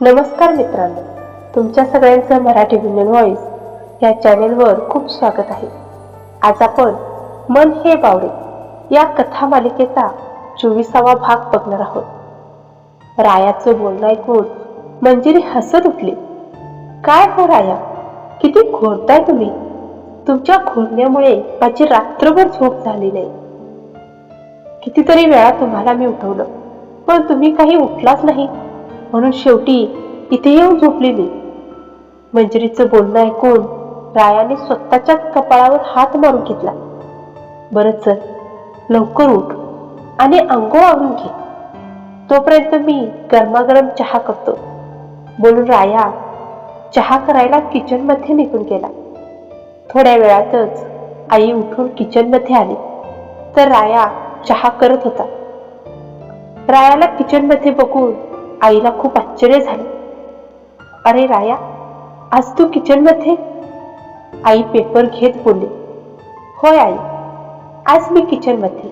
नमस्कार मित्रांनो तुमच्या सगळ्यांचं मराठी विज्ञान व्हॉइस या चॅनेलवर खूप स्वागत आहे. आज आपण मन हे बावडे या कथा मालिकेचा चोवीसावा भाग बघणार आहोत. रायाचं बोलणं ऐकून मंजिरी हसत उठली. काय हो राया किती घोरताय तुम्ही? तुमच्या घोरण्यामुळे माझी रात्रभर झोप झाली नाही. कितीतरी वेळा तुम्हाला मी उठवलं पण तुम्ही काही उठलाच नाही. म्हणून शेवटी इथे येऊन झोपलेली. मंजरीचं बोलणं ऐकून रायाने स्वतःच्याच कपाळावर हात मारून घेतला. बरं चल लवकर उठ आणि अंघोळ आवरून घे. तोपर्यंत मी गरमागरम चहा करतो. बोलून राया चहा करायला किचनमध्ये निघून गेला. थोड्या वेळातच आई उठून किचनमध्ये आली. तर राया चहा करत होता. रायाला किचनमध्ये बघून आईला खूप आश्चर्य झाले. अरे राया आज तू किचनमध्ये आई पेपर घेत बोलली. होय आई आज मी किचनमध्ये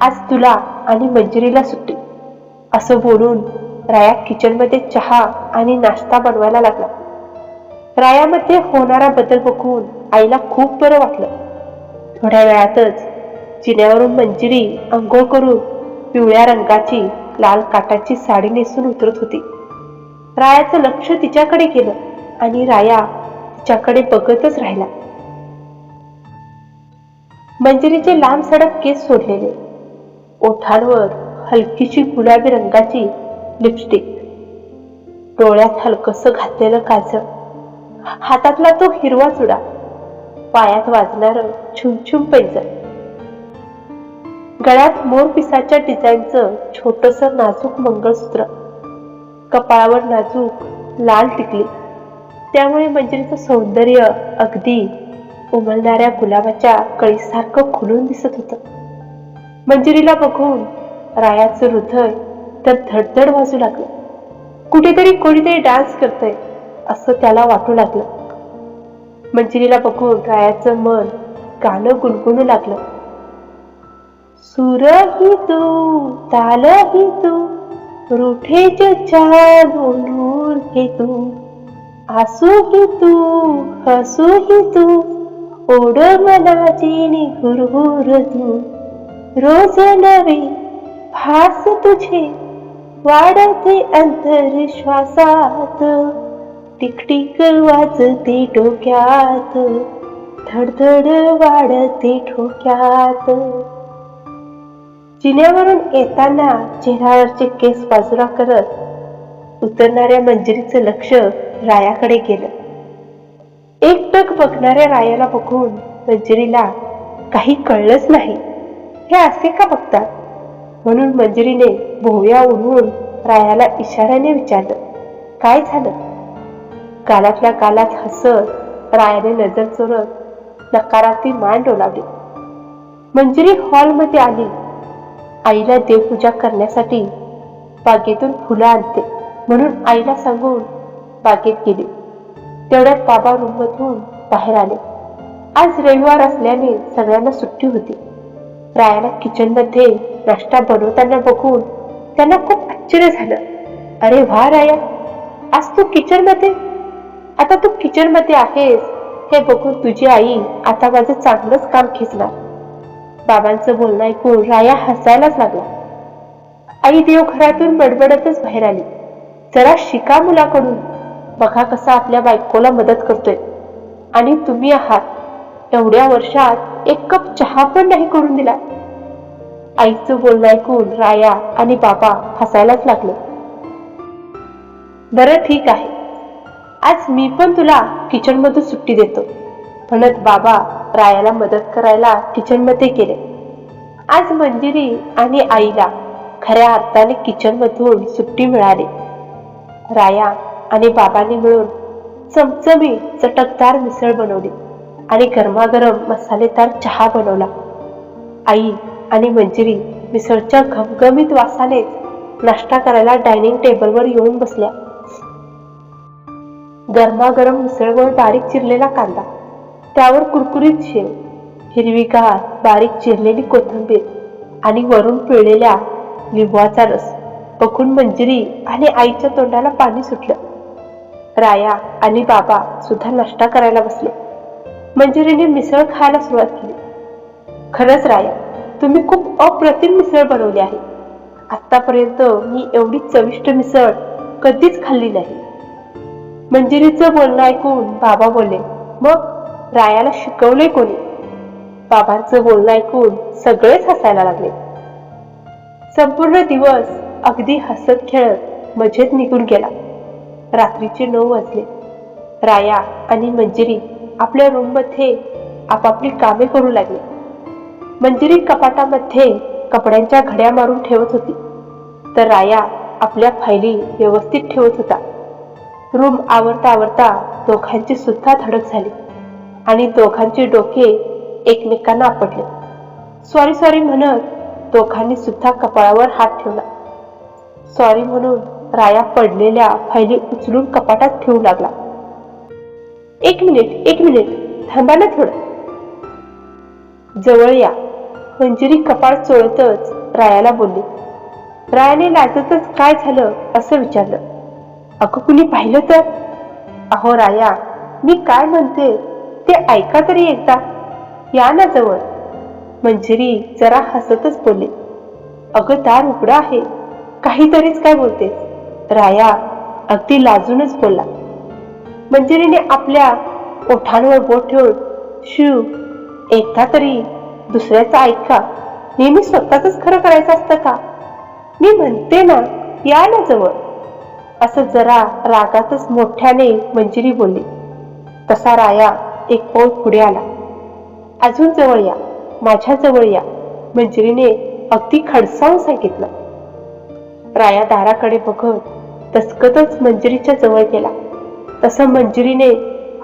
आज तुला आणि मंजिरीला सुट्टी. असं बोलून राया किचनमध्ये चहा आणि नाश्ता बनवायला लागला. रायामध्ये होणारा बदल बघून आईला खूप बरं वाटलं. थोड्या वेळातच जिन्यावरून मंजिरी अंघोळ करून पिवळ्या रंगाची लाल काटाची साडी नेसून उतरत होती. रायाचं लक्ष तिच्याकडे गेलं आणि राया तिच्याकडे बघतच राहिला. मंजिरीचे लांब सडक केस सोडलेले. ओठांवर हलकीशी गुलाबी रंगाची लिपस्टिक डोळ्यात हलकस घातलेलं काजळ. हातातला तो हिरवा चुडा पायात वाजणार छुमछुम पैंजण. गळ्यात मोर पिसाच्या डिझाईनचं छोटंसं नाजूक मंगळसूत्र. कपाळावर नाजूक लाल टिकली. त्यामुळे मंजिरीचं सौंदर्य अगदी उमलणाऱ्या गुलाबाच्या कळीसारखं खुलून दिसत होतं. मंजिरीला बघून रायाचं हृदय तर धडधड वाजू लागलं. कुठेतरी कोणीतरी डान्स करतंय असं त्याला वाटू लागलं. मंजिरीला बघून रायाचं मन गाणं गुणगुणू लागलं. सुरही तू तालही तू रूठे जो हे तू आसूही तू हसूही तू ओढ मनाची निघुरहुर तू रोज नवे भास तुझे वाढते अंतर श्वासात टिकटिक वाजते डोक्यात धडधड वाढते ठोक्यात. जिन्यावरून येताना चेहऱ्यावरचे केस बाजूला करत उतरणाऱ्या मंजिरीचं लक्ष रायाकडे गेलं. एकटक बघणाऱ्या रायाला बघून मंजिरीला काही कळलंच नाही. हे असे का बघतात? म्हणून मंजिरीने भोवया उडवून रायाला इशाऱ्याने विचारलं. काय झालं? गालातल्या गालात हसत रायाने नजर चोरत नकाराती मान डोलावली मंजिरी हॉलमध्ये आली. आईला देवपूजा करण्यासाठी बागेतून फुलं आणते म्हणून आईला सांगून बागेत गेले. तेवढ्यात बाबा रूममधून बाहेर आले. आज रविवार असल्याने सगळ्यांना सुट्टी होती. रायाला किचनमध्ये नाश्ता बनवताना बघून त्यांना खूप आश्चर्य झालं. अरे वा राया आज तू किचनमध्ये? आता तू किचनमध्ये आहेस. हे बघून तुझी आई आता माझं चांगलंच काम खेचणार. बाबांचं बोलणं ऐकून राया हसायलाच लागला. आई देवघरातून बडबडतच बाहेर आली. जरा शिका मुलाकडून. बघा कसा आपल्या बायकोला मदत करतोय. आणि तुम्ही आहात. एवढ्या वर्षात एक कप चहा पण नाही करून दिला. आईचं बोलणं ऐकून राया आणि बाबा हसायलाच लागले. बरं ठीक आहे. आज मी पण तुला किचन मधून सुट्टी देतो. म्हणत बाबा रायाला मदत करायला किचनमध्ये गेले. आज मंजिरी आणि आईला खऱ्या अर्थाने किचन मधून सुट्टी मिळाली. राया आणि बाबांनी मिळून चमचमी चटकदार मिसळ बनवली आणि गरमागरम मसालेदार चहा बनवला. आई आणि मंजिरी मिसळच्या घमघमीत वासानेच नाश्ता करायला डायनिंग टेबलवर येऊन बसल्या. गरमागरम मिसळवर बारीक चिरलेला कांदा त्यावर कुरकुरीत शेव हिरवीगार बारीक चिरलेली कोथिंबीर आणि वरून पिळलेल्या लिंबवाचा रस बघून मंजिरी आणि आईच्या तोंडाला पाणी सुटलं. राया आणि बाबा सुद्धा नाश्ता करायला बसले. मंजुरीने मिसळ खायला सुरुवात केली. खरंच राया तुम्ही खूप अप्रतिम मिसळ बनवली आहे. आतापर्यंत मी एवढी चविष्ट मिसळ कधीच खाल्ली नाही. मंजिरीचं बोलणं ऐकून बाबा बोलले मग रायाला शिकवले कोणी? बाबांचं बोलणं ऐकून सगळेच हसायला लागले. संपूर्ण दिवस अगदी हसत खेळत मजेत निघून गेला. रात्रीचे नऊ वाजले. राया आणि मंजिरी आपल्या रूममध्ये आपापली कामे करू लागली. मंजिरी कपाटामध्ये कपड्यांच्या घड्या मारून ठेवत होती. तर राया आपल्या फायली व्यवस्थित ठेवत होता. रूम आवरता आवरता दोघांची सुद्धा धडक झाली. आणि दोघांचे डोके एकमेकांना आपटले. सॉरी सॉरी म्हणत दोघांनी सुद्धा कपाळावर हात ठेवला. सॉरी म्हणून राया पडलेल्या फायली उचलून कपाटात ठेवू लागला. एक मिनिट एक मिनिट थांबा ना थोडं. जवळ या. मंजिरी कपाळ चोळतच रायाला बोलली. रायाने लाजतच काय झालं असं विचारलं. अगं कुणी पाहिलं तर? अहो राया मी काय म्हणते? ते ऐका तरी एकदा. या ना जवळ. मंजिरी जरा हसतच बोलले. अगं दार उघडं आहे. काहीतरीच काय बोलते. राया अगदी लाजूनच बोलला. मंजिरीने आपल्या ओठांवर बोट ठेवून शिव एकदा तरी दुसऱ्याचं ऐका. नेहमी स्वतःच खरं करायचं असतं का? मी म्हणते ना या ना जवळ. असं जरा रागातच मोठ्याने मंजिरी बोलली. तसा राया एक पाऊल पुढे आला. अजून जवळ या माझ्या जवळ या मंजिरीने अगदी खडसावून सांगितलं. राया दाराकडे बघत तसकतच मंजिरीच्या जवळ गेला. तसं मंजिरीने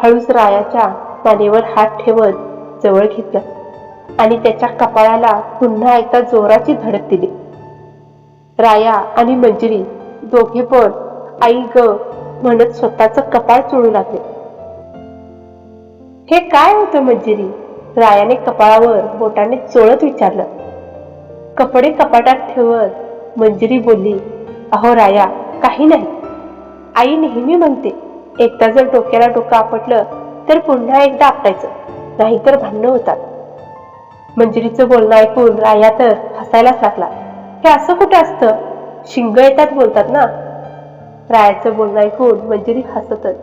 हळूच रायाच्या मानेवर हात ठेवत जवळ घेतलं आणि त्याच्या कपाळाला पुन्हा एकदा जोराची धडक दिली. राया आणि मंजिरी दोघे पण आई ग म्हणत स्वतःचं कपाळ चोळू लागले. हे काय होतं मंजिरी? रायाने कपाळावर बोटाने चोळत विचारलं. कपडे कपाटात ठेवत मंजिरी बोलली अहो राया काही नाही. आई नेहमी म्हणते एकदा जर डोक्याला डोकं आपटलं तर पुन्हा एकदा आपटायचं नाहीतर भांडणं होतात. मंजिरीचं बोलणं ऐकून राया तर हसायलाच लागला. हे असं कुठं असतं? शिंग येतात बोलतात ना. रायाचं बोलणं ऐकून मंजिरी हसतच.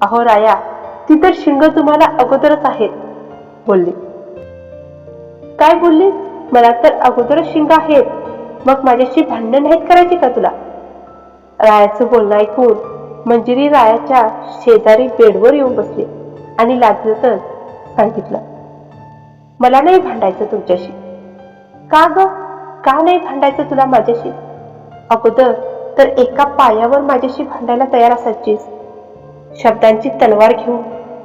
अहो राया ती तर शिंग तुम्हाला अगोदरच आहेत बोलली. काय बोलली? मला तर अगोदरच शिंग आहेत. मग माझ्याशी भांडण नाहीत करायची का तुला? रायाचं बोलणं ऐकून मंजिरी रायाच्या शेजारी बेडवर येऊन बसली आणि लाजतच सांगितलं मला नाही भांडायचं तुमच्याशी. का ग? का नाही भांडायचं तुला माझ्याशी? अगोदर तर एका पायावर माझ्याशी भांडायला तयार असायचीस. शब्दांची तलवार घेऊन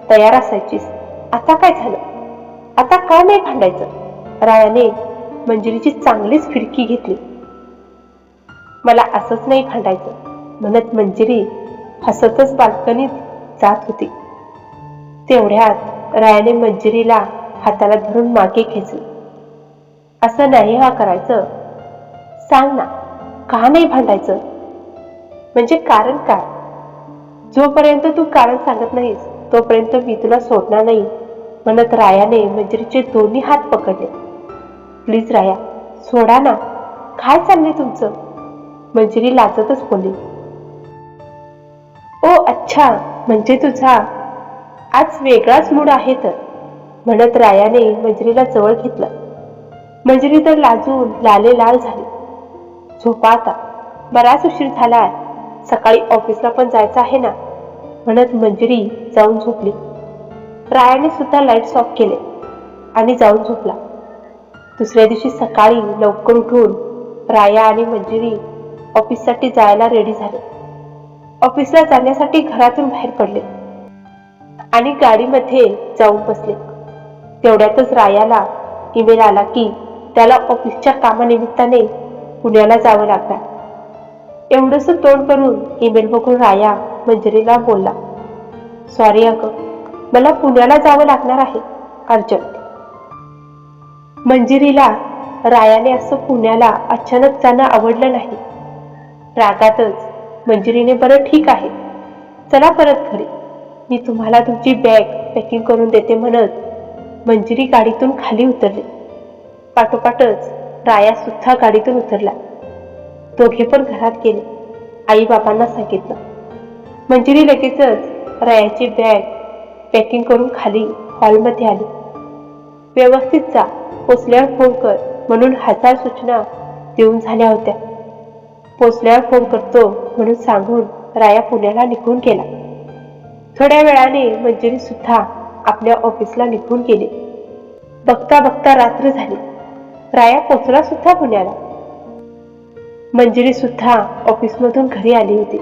तयार असायचीस. आता काय झालं? आता का नाही भांडायचं? रायाने मंजिरीची चांगलीच फिरकी घेतली. मला असंच नाही भांडायचं म्हणत मंजिरी हसतच बाल्कनीत जात होती. तेवढ्यात रायाने मंजिरीला हाताला धरून मागे खेचले असं नाही हा करायचं? सांग ना का नाही भांडायचं? म्हणजे कारण काय? जोपर्यंत तू कारण सांगत नाहीस तोपर्यंत मी तुला सोडणार नाही. म्हणत रायाने मंजिरीचे दोन्ही हात पकडले. प्लीज राया सोडा ना. काय चाललंय तुमचं? मंजिरी लाजतच बोलली. ओ अच्छा म्हणजे तुझा आज वेगळाच मूड आहे तर म्हणत रायाने मंजिरीला जवळ घेतलं. मंजिरी तर लाजून लाले लाल झाली. झोपा आता. बराच उशीर झालाय. सकाळी ऑफिसला पण जायचं आहे ना? म्हणत मंजिरी जाऊन झोपली. रायाने सुद्धा लाईट्स ऑफ केले आणि जाऊन झोपला. दुसऱ्या दिवशी सकाळी लवकर उठून राया आणि मंजिरी ऑफिससाठी जायला रेडी झाले. ऑफिसला जाण्यासाठी घरातून बाहेर पडले आणि गाडीमध्ये जाऊन बसले. तेवढ्यातच रायाला ईमेल आला की त्याला ऑफिसच्या कामानिमित्ताने पुण्याला जावं लागणार. एवढंसं तोंड करून ईमेल बघून राया मंजिरीला बोलला सॉरी अगं मला पुण्याला जावं लागणार आहे अर्जंट. मंजिरीला रायाने असं पुण्याला अचानक जाणं आवडलं नाही. रागातच मंजिरीने बरं ठीक आहे. चला परत घरी. मी तुम्हाला तुमची बॅग पॅकिंग करून देते म्हणत मंजिरी गाडीतून खाली उतरली. पाठोपाठच राया सुद्धा गाडीतून उतरला. दोघे पण घरात गेले. आई बाबांना सांगितलं. मंजिरी लगेचच रायाची बॅग पॅकिंग करून खाली हॉलमध्ये आली. व्यवस्थित जा पोचल्यावर फोन कर म्हणून हजार सूचना देऊन झाल्या होत्या. पोचल्यावर फोन करतो म्हणून सांगून राया पुण्याला निघून गेला. थोड्या वेळाने मंजिरी सुद्धा आपल्या ऑफिसला निघून गेले. बघता बघता रात्र झाली. राया पोचला सुद्धा पुण्याला. मंजिरी सुद्धा ऑफिसमधून घरी आली होती.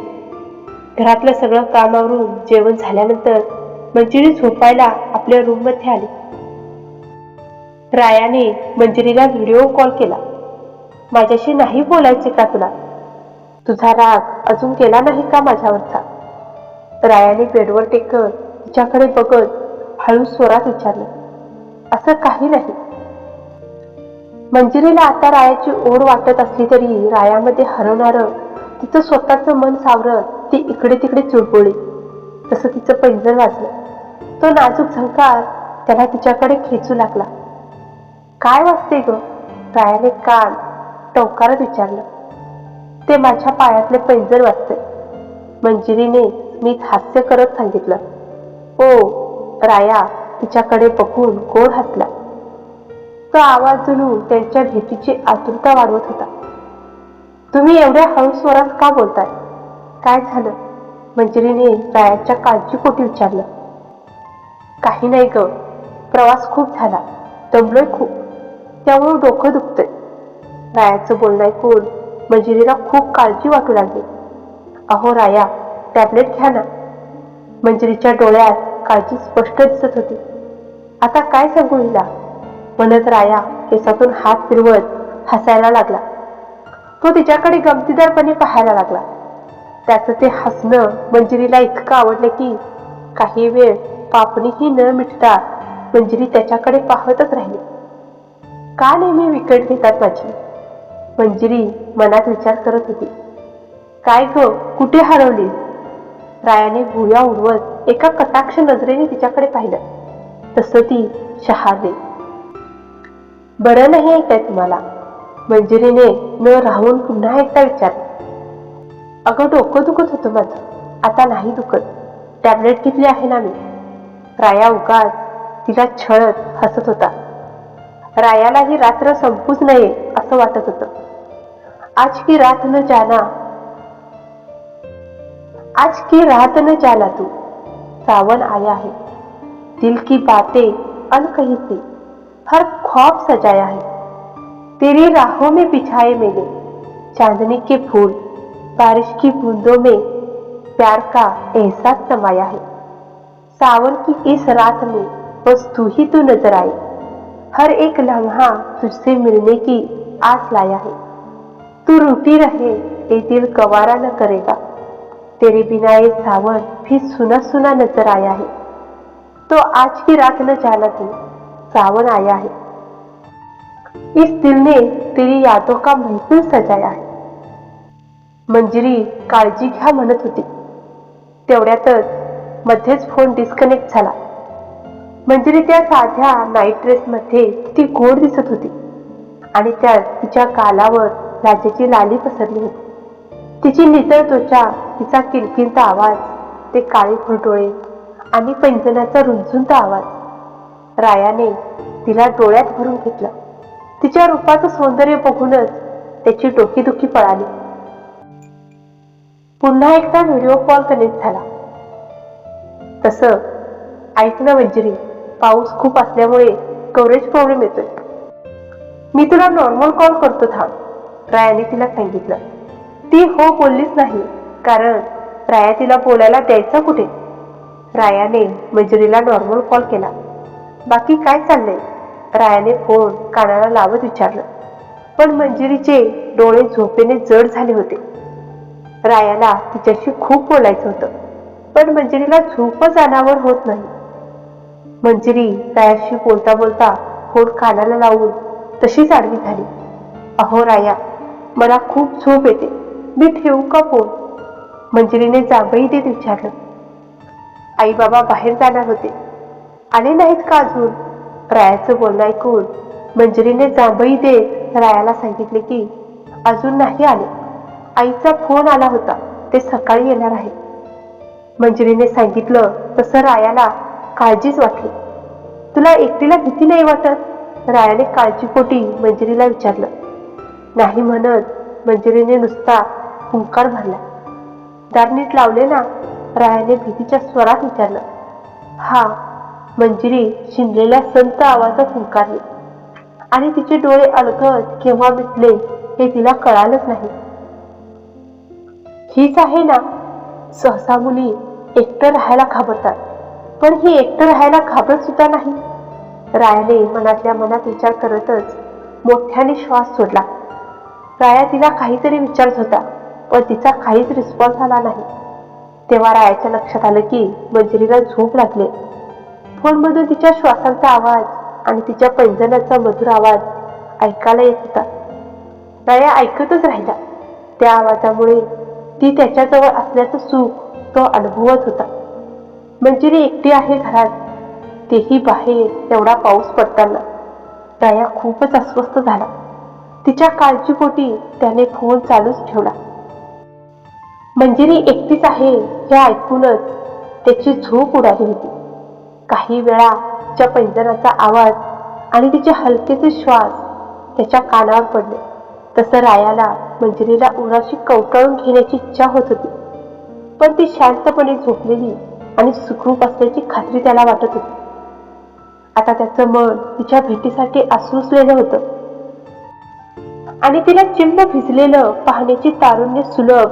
घरातलं सगळं कामावरून जेवण झाल्यानंतर मंजिरी झोपायला आपल्या रूममध्ये आली. रायाने मंजिरीला व्हिडिओ कॉल केला. माझ्याशी नाही बोलायचे का तुला? तुझा राग अजून केला नाही का माझ्यावरचा? रायाने बेडवर टेकत तिच्याकडे बघत हळू स्वरात विचारलं. असं काही नाही. मंजिरीला आता रायाची ओढ वाटत असली तरी रायामध्ये हरवणारं तिचं स्वतःचं मन सावरत ती इकडे तिकडे चुळबुळी. तसं तिचं पैंजण वाजलं. तो नाजूक झंकार त्याला तिच्याकडे खेचू लागला. काय वाजते ग? रायाने कान टवकारत विचारलं. ते माझ्या पायातले पैंजण वाजते मंजिरीने मी हास्य करत सांगितलं. ओ राया तिच्याकडे बघून गोड हसला. तो आवाज जणू त्यांच्या भीतीची आतुरता वाढवत होता. तुम्ही एवढ्या हळू स्वरात का बोलताय? काय झालं? मंजिरीने रायाच्या काळजी विचारलं. काही नाही ग प्रवास खूप झाला दमलोय खूप. त्यामुळे डोकं दुखतंय. रायाचं बोलणं ऐकून मंजिरीला खूप काळजी वाटू लागली. अहो राया टॅबलेट घ्या ना. मंजिरीच्या डोळ्यात काळजी स्पष्ट दिसत होती. आता काय सांगू हिला? म्हणत राया केसातून हात फिरवत हसायला लागला. तो तिच्याकडे गमतीदारपणे पाहायला लागला. त्याचं ते हसणं मंजिरीला इतकं आवडलं की काही वेळ पापणीही न मिटता मंजिरी त्याच्याकडे पाहतच राहिली. का नेहमी विकट घेतात माझी? मंजिरी मनात विचार करत होती. काय ग कुठे हरवली रायाने भुया उडवत एका कटाक्ष नजरेने तिच्याकडे पाहिलं. तसं ती शहारली बरं नाही आहे तुम्हाला? मंजिरीने न राहून पुन्हा एकदा विचार अगं डोकं दुखत होतं माझं. आता नाही दुखत. टॅबलेट घेतली आहे ना मी. राया उगाच तिला छळत हसत होता. रायाला ही रात्र संपूच नये असं वाटत होतं. आज की रात न जाना. आज की रात न जाना तू. सावन आया है दिल की बातें अनकही सी हर ख्वाब सजाया है। तेरी राहों में बिछाए मैंने चांदनी के फूल, बारिश की बूंदों में प्यार का एहसास समाया है। सावन की इस रात में बस तू ही तू नज़र आई हर एक लम्हा तुझसे मिलने की आस लाया है। तू रूठी रहे ये दिल गवारा न करेगा। तेरे बिना ये सावन भी सुना सुना नज़र आया है। तो आज की रात न जाना तू, सावन आया है। इस दिल ने तेरी यादों का महफिल सजाया है। मंजिरी काळजी घ्या म्हणत होती. तेवढ्यातच मध्येच फोन डिस्कनेक्ट झाला. मंजिरी त्या साध्या नाईट ड्रेसमध्ये ती गोड दिसत होती आणि त्यात तिच्या कालावर राजाची लाली पसरली होती. तिची नितळ त्वचा तिचा किलकिलता आवाज ते काळे फुलडोळे आणि पैंजनाचा रुंझुंता आवाज रायाने तिला डोळ्यात भरून घेतलं. तिच्या रूपाचं सौंदर्य बघूनच त्याची डोकीदुखी पळाली. पुन्हा एकदा व्हिडिओ कॉल कनेक्ट झाला. तस ऐकलं ना मंजिरी पाऊस खूप असल्यामुळे कव्हरेज प्रॉब्लेम येतोय. मी तुला नॉर्मल कॉल करतो थांब. रायाने तिला सांगितलं. ती हो बोललीच नाही कारण राया तिला बोलायला द्यायचा कुठे? रायाने मंजुरीला नॉर्मल कॉल केला. बाकी काय चाललंय? रायाने फोन कानाला लावत विचारलं. पण मंजिरीचे डोळे झोपेने जड झाले होते. रायाला तिच्याशी खूप बोलायचं होतं पण मंजिरीला झोपच अनावर होत नाही. मंजिरी रायाशी बोलता बोलता फोन कानाला लावून तशीच आडवी झाली. अहो राया मला खूप झोप येते. मी ठेवू का फोन? मंजिरीने जांभई देत विचारलं. आई बाबा बाहेर जाणार होते. आले नाहीत का अजून? रायाचं बोलणं ऐकून मंजिरीने जांभई देत रायाला सांगितले की अजून नाही आले. आईचा फोन आला होता. ते सकाळी येणार आहे. मंजिरीने सांगितलं तसं रायाला काळजीच वाटली. तुला एकटीला भीती नाही वाटत? रायाने काळजीपोटी मंजिरीला विचारलं. नाही म्हणत. मंजिरीने नुसता हुंकार भरला. दार नीट लावले ना रायाने भीतीच्या स्वरात विचारलं. हा मंजिरी शिंदलेल्या संत आवाजात हुंकारली. आणि तिचे डोळे अलगद केव्हा मिटले हे तिला कळालंच नाही. हीच आहे ना? सहसा मुली एकटं राहायला घाबरतात. पण ही एकटं राहायला घाबरत सुद्धा नाही. रायाने मनातल्या मनात विचार करतच मोठ्याने श्वास सोडला. राया तिला काहीतरी विचारत होता पण तिचा काहीच रिस्पॉन्स आला नाही. तेव्हा रायाच्या लक्षात आलं की मंजिरीला झोप लागले. फोनमधून तिच्या श्वासांचा आवाज आणि तिच्या पैंजणाचा मधुर आवाज ऐकायला येत होता. राया ऐकतच राहिला त्या आवाजामुळे ती त्याच्याजवळ असल्याचं सुख तो अनुभवत होता. मंजिरी एकटी आहे घरात. तेही बाहेर एवढा पाऊस पडताना. राया खूपच अस्वस्थ झाला तिच्या काळजीपोटी त्याने फोन चालूच ठेवला. मंजिरी एकटीच आहे हे ऐकूनच त्याची झोप उडाली होती. काही वेळा तिच्या पैंजणाचा आवाज आणि तिचे हलकेचे श्वास त्याच्या कानावर पडले. तसं रायाला मंजिरीला उराशी कवटाळून घेण्याची इच्छा होत होती. पण ती शांतपणे झोपलेली आणि सुखरूप असल्याची खात्री त्याला वाटत होती. आता त्याचं मन तिच्या भेटीसाठी आसुसलेलं होतं. आणि तिला चिन्ह भिजलेलं पाहण्याची तारुण्य सुलभ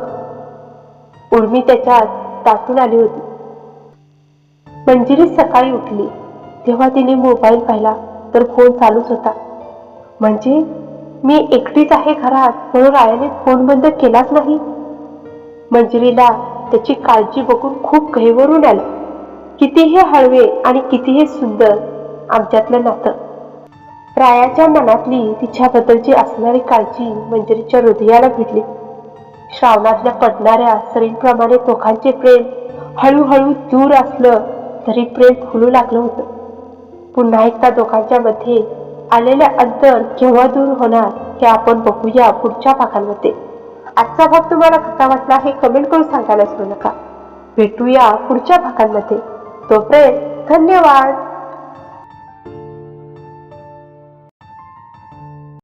उर्मी त्याच्यात दाटून आली होती. मंजिरी सकाळी उठली. तेव्हा तिने मोबाईल पाहिला तर फोन चालूच होता. म्हणजे मी एकटीच आहे घरात म्हणून रायाने फोन बंद केलाच नाही? मंजिरीला त्याची काळजी बघून खूप गहिवरून आलं. कितीही हळवे आणि कितीही सुंदर आमच्यातलं नातं. रायाच्या मनातली तिच्याबद्दलची असणारी काळजी मंजिरीच्या हृदयाला भिडली श्रावणातल्या पडणाऱ्या सरींप्रमाणे दोघांचे प्रेम हळूहळू दूर असलं तरी प्रेम फुलू लागलं होतं. पुन्हा एकदा दोघांच्या मध्ये आलेले अंतर केव्हा दूर होणार हे आपण बघूया पुढच्या भागांमध्ये. आजचा भाग तुम्हाला कसा वाटला हे कमेंट करून सांगायला विसरू नका. भेटूया पुढच्या भागांमध्ये. तोपर्यंत धन्यवाद.